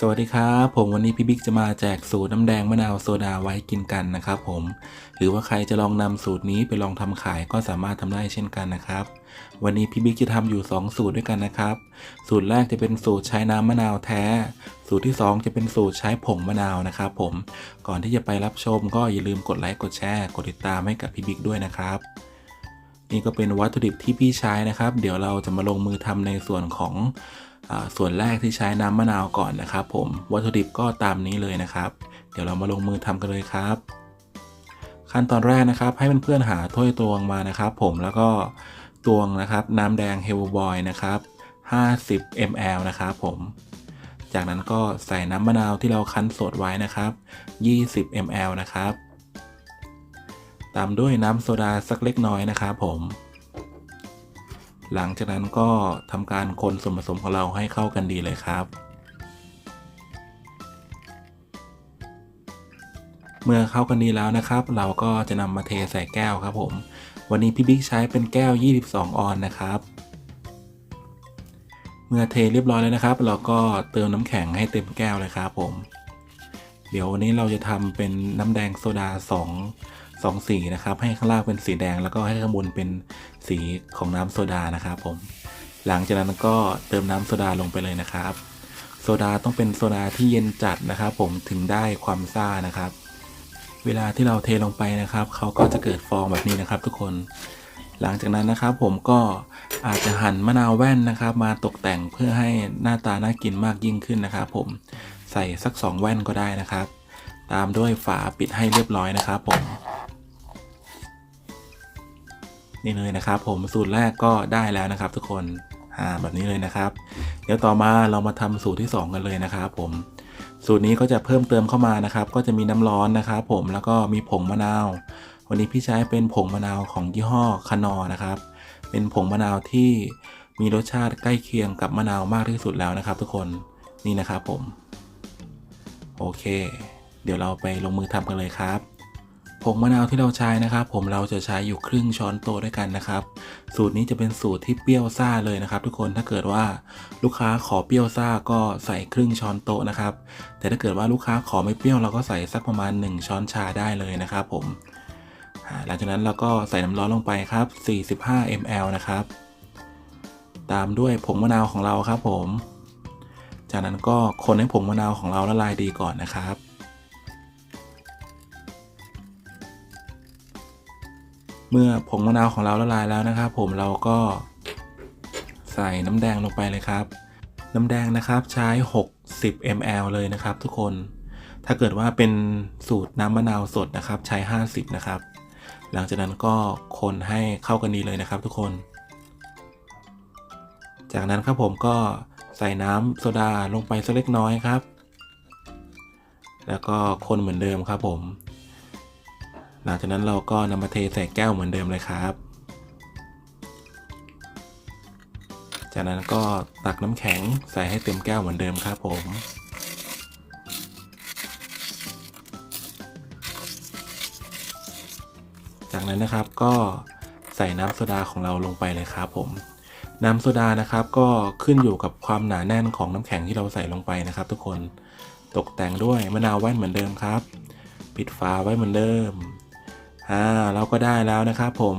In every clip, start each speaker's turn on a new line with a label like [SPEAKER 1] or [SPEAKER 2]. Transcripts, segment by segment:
[SPEAKER 1] สวัสดีครับผมวันนี้พี่บิ๊กจะมาแจกสูตรน้ำแดงมะนาวโซดาไว้กินกันนะครับผมหรือว่าใครจะลองนำสูตรนี้ไปลองทำขายก็สามารถทำได้เช่นกันนะครับ วันนี้พี่บิ๊กจะทำอยู่ 2 สูตรด้วยกันนะครับ สูตรแรกจะเป็นสูตรใช้น้ำมะนาวแท้ สูตรที่ 2 จะเป็นสูตรใช้ผงมะนาวนะครับผมก่อนที่จะไปรับชมก็อย่าลืมกดไลค์กดแชร์กดติดตามให้กับพี่บิ๊กด้วยนะครับนี่ก็เป็นวัตถุดิบที่พี่ใช้นะครับ เดี๋ยวเราจะมาลงมือทำในส่วนของ ส่วนแรกที่ใช้น้ำมะนาวก่อนนะครับ ผมวัตถุดิบก็ตามนี้เลยนะครับ เดี๋ยวเรามาลงมือทำกันเลยครับ ขั้นตอนแรกนะครับ ให้เพื่อนๆหาถ้วยตวงมานะครับ ผมแล้วก็ตวงนะครับ น้ำแดงเฮลบอยนะครับ50 ml นะครับผม จากนั้นก็ใส่น้ำมะนาวที่เราคั้นสดไว้นะครับ 20 ml นะครับ ตามด้วยน้ำโซดาสักเล็กน้อยนะครับผม หลังจากนั้นก็ทำการคนส่วนผสมของเราให้เข้ากันดีเลยครับ เมื่อเข้ากันดีแล้วนะครับ เราก็จะนำมาเทใส่แก้วครับผม วันนี้พี่บิ๊กใช้เป็นแก้ว 22 ออนนะครับ เมื่อเทเรียบร้อยแล้วนะครับ เราก็เติมน้ำแข็งให้เต็มแก้วเลยครับผม เดี๋ยววันนี้เราจะทำเป็นน้ำแดงโซดา 2 สองสีนะครับ ให้ข้างล่างเป็นสีแดงแล้วก็ให้ข้างบนเป็นสีของน้ำโซดานะครับผม หลังจากนั้นก็เติมน้ำโซดาลงไปเลยนะครับ โซดาต้องเป็นโซดาที่เย็นจัดนะครับ ผมถึงได้ความซ่านะครับ เวลาที่เราเทลงไปนะครับเขาก็จะเกิดฟองแบบนี้นะครับ ทุกคน หลังจากนั้นนะครับ ผมก็อาจจะหั่นมะนาวแว่นนะครับ มาตกแต่งเพื่อให้หน้าตาน่ากินมากยิ่งขึ้นนะครับ ผมใส่สักสองแว่นก็ได้นะครับตามด้วยฝาปิดให้เรียบร้อยนะครับผม นี่เลยนะครับผมสูตรแรกก็ได้แล้วนะครับ ทุกคนอ่าแบบนี้เลยนะครับ เดี๋ยวต่อมาเรามาทำสูตรที่ 2 กันเลยนะครับผมสูตรนี้ก็จะเพิ่มเติมเข้ามานะครับ ก็จะมีน้ำร้อนนะครับผมแล้วก็มีผงมะนาว วันนี้พี่ใช้เป็นผงมะนาวของยี่ห้อคานอนะครับ เป็นผงมะนาวที่มีรสชาติใกล้เคียงกับมะนาวมากที่สุดแล้วนะครับ ทุกคนนี่นะครับผม โอเค เดี๋ยวเราไปลงมือทำกันเลยครับ ผงมะนาวที่เราใช้นะครับ ผมเราจะใช้อยู่ครึ่งช้อนโต๊ะด้วยกันนะครับ สูตรนี้จะเป็นสูตรที่เปรี้ยวซ่าเลยนะครับ ทุกคนถ้าเกิดว่าลูกค้าขอเปรี้ยวซ่าก็ใส่ครึ่งช้อนโต๊ะนะครับ แต่ถ้าเกิดว่าลูกค้าขอไม่เปรี้ยวเราก็ใส่สักประมาณ 1 ช้อนชาได้เลยนะครับ ผมหลังจากนั้นเราก็ใส่น้ำร้อนลงไปครับ 45 ml นะครับ ตามด้วยผงมะนาวของเราครับผม จากนั้นก็คนให้ผงมะนาวของเราละลายดีก่อนนะครับ เมื่อผงมะนาวของเราละลายแล้วนะครับ ผมเราก็ใส่น้ำแดงลงไปเลยครับ น้ำแดงนะครับใช้ 60 ml เลยนะครับ ทุกคน ถ้าเกิดว่าเป็นสูตรน้ำมะนาวสดนะครับ ใช้ 50 นะครับ หลังจากนั้นก็คนให้เข้ากันดีเลยนะครับ ทุกคน จากนั้นครับผมก็ใส่น้ำโซดาลงไปสักเล็กน้อยครับ แล้วก็คนเหมือนเดิมครับผม หลังจากนั้นเราก็นำมาเทใส่แก้วเหมือนเดิมเลยครับ จากนั้นก็ตักน้ำแข็งใส่ให้เต็มแก้วเหมือนเดิมครับผมจากนั้นนะครับก็ใส่น้ำโซดาของเราลงไปเลยครับผม น้ำโซดานะครับก็ขึ้นอยู่กับความหนาแน่นของน้ำแข็งที่เราใส่ลงไปนะครับ ทุกคนตกแต่งด้วยมะนาวแว่นเหมือนเดิมครับ ปิดฝาไว้เหมือนเดิม อ่าเราก็ได้แล้วนะครับผม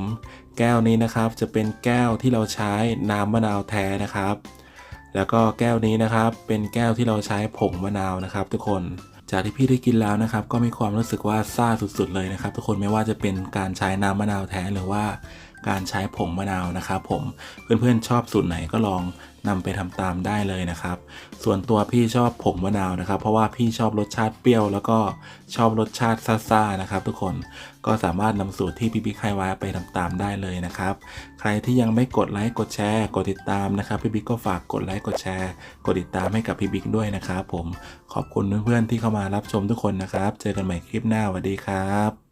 [SPEAKER 1] แก้วนี้นะครับจะเป็นแก้วที่เราใช้น้ำมะนาวแท้นะครับ แล้วก็แก้วนี้นะครับเป็นแก้วที่เราใช้ผงมะนาวนะครับ ทุกคนจากที่พี่ได้กินแล้วนะครับ ก็มีความรู้สึกว่าซ่าสุดๆเลยนะครับ ทุกคนไม่ว่าจะเป็นการใช้น้ำมะนาวแท้หรือว่า การใช้ผงมะนาวนะครับผมเพื่อนๆชอบสูตรไหนก็ลองนำไปทำตามได้เลยนะครับ ส่วนตัวพี่ชอบผงมะนาวนะครับ เพราะว่าพี่ชอบรสชาติเปรี้ยว แล้วก็ชอบรสชาติซ่าๆนะครับ ทุกคนก็สามารถนำสูตรที่พี่บิ๊กให้ไว้ไปทำตามได้เลยนะครับ ใครที่ยังไม่กดไลค์กดแชร์ กดติดตามนะครับพี่บิ๊กก็ฝากกดไลค์กดแชร์ กดติดตามให้กับพี่บิ๊กด้วยนะครับผมขอบคุณเพื่อนๆที่เข้ามารับชมทุกคนนะครับ เจอกันใหม่คลิปหน้าสวัสดีครับ